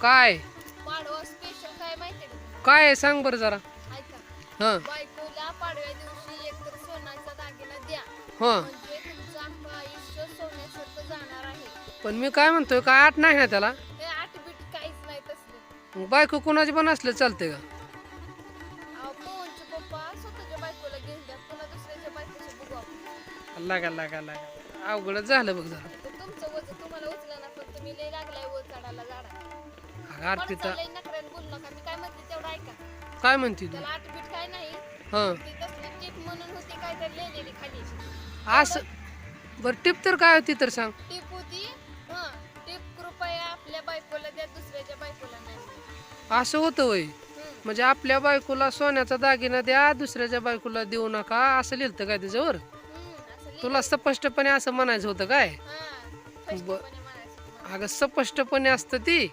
काय? पाडवा स्पेशल काय आहे सांग बरं जरा. ऐका. हां. बायकोला पाडव्या दिवशी एकतर सोन्याचा दागिना द्या. हां. म्हणजे तुमचं अख्खं आयुष्य सोन्यासारखं जाणार आहे. पण मी काय म्हणतोय काय आठ नाही ना त्याला? हे आठ बीट काहीच नाही तसलं. मग बायको कोणाची पण असलं चालतंय का? अहो, मोहनचे पप्पा स्वतःच्या बायकोला घेऊन द्या. पुन्हा दुसऱ्याच्या बायकोची बघू आपण. अल्ला लागा लागा. अवघडच झालं बघ जरा. उचला ना पण तुम्ही लय लागलाय वर चढायला झाडा अगं अर्पिता लय नकऱ्याने बोलू नका. मी काय म्हणते तेवढं ऐका. काय म्हणते तू? त्याला आठ बीट काय नाही. हां. ती तसली टीप म्हणून होती काय तर लिहिलेली खाली. असं बरं टिप तर काय होती तर सांग. टीप होती हं टीप कृपया आपल्या बायकोला द्या दुसऱ्याच्या बायकोला नाही. असं होतं वय. हं, म्हणजे आपल्या बायकोला सोन्याचा दागिना द्या दुसऱ्याच्या बायकोला देऊ नका असं लिहिलं काय त्याच्यावर? हं, असं लिहिलं. तुला स्पष्टपणे असं म्हणायचं होतं काय? हां, स्पष्टपणे. अगं स्पष्टपणे असतं ती.